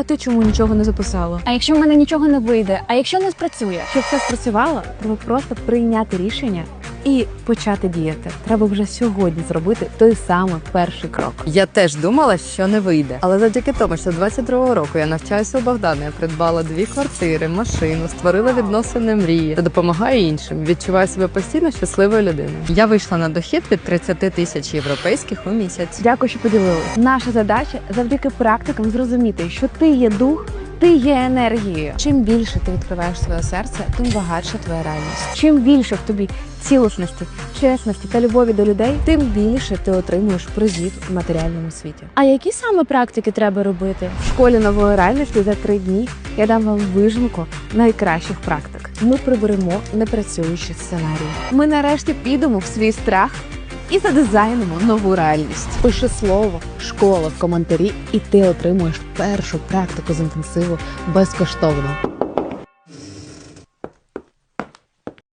А ти чому нічого не записала? А якщо в мене нічого не вийде, а якщо не спрацює? Щоб все спрацювало, треба просто прийняти рішення і почати діяти. Треба вже сьогодні зробити той самий перший крок. Я теж думала, що не вийде. Але завдяки тому, що 22-го року я навчаюся у Богдана, я придбала дві квартири, машину, створила відносини мрії та допомагаю іншим. Відчуваю себе постійно щасливою людиною. Я вийшла на дохід від 30 тисяч європейських у місяць. Дякую, що поділилися. Наша задача завдяки практикам зрозуміти, що ти є дух. Ти є енергією. Чим більше ти відкриваєш своє серце, тим багатша твоя реальність. Чим більше в тобі цілісності, чесності та любові до людей, тим більше ти отримуєш призів в матеріальному світі. А які саме практики треба робити? В школі нової реальності за три дні я дам вам вижимку найкращих практик. Ми приберемо непрацюючі сценарії. Ми нарешті підемо в свій страх і задизайнимо нову реальність. Пиши слово школа в коментарі, і ти отримуєш першу практику з інтенсиву безкоштовно.